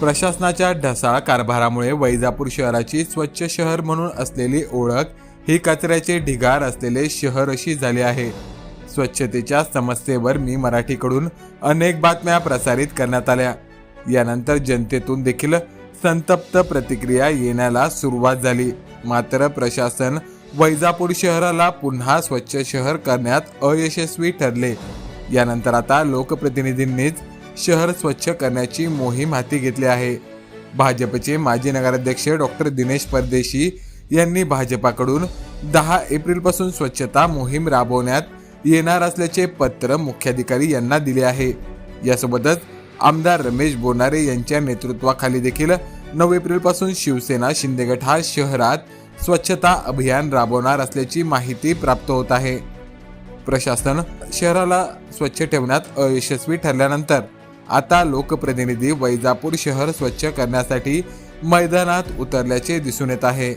प्रशासनाच्या ढसाळ कारभारामुळे वैजापूर शहराची स्वच्छ शहर म्हणून असलेली ओळख ही कचऱ्याचे ढिगार असलेले शहर अशी झाली आहे. स्वच्छतेच्या समस्येवर मी मराठीकडून अनेक बातम्या प्रसारित करण्यात आल्या. यानंतर जनतेतून देखील संतप्त प्रतिक्रिया येण्याला सुरुवात झाली. मात्र प्रशासन वैजापूर शहराला पुन्हा स्वच्छ शहर करण्यात अयशस्वी ठरले. यानंतर आता लोकप्रतिनिधींनीच शहर स्वच्छ करण्याची मोहीम हाती घेतली आहे. भाजपचे माजी नगराध्यक्ष डॉक्टर दिनेश परदेशी यांनी भाजपाकडून दहा एप्रिलपासून स्वच्छता मोहीम राबवण्यात येणार असल्याचे पत्र मुख्याधिकारी यांना दिले आहे. यासोबतच आमदार रमेश बोनारे यांच्या नेतृत्वाखाली देखील नऊ एप्रिलपासून शिवसेना शिंदेगट हा शहरात स्वच्छता अभियान राबवणार असल्याची माहिती प्राप्त होत आहे. प्रशासन शहराला स्वच्छ ठेवण्यात अयशस्वी ठरल्यानंतर आता लोकप्रतिनिधी वैजापूर शहर स्वच्छ करण्यासाठी मैदानात उतरल्याचे दिसून येत आहे.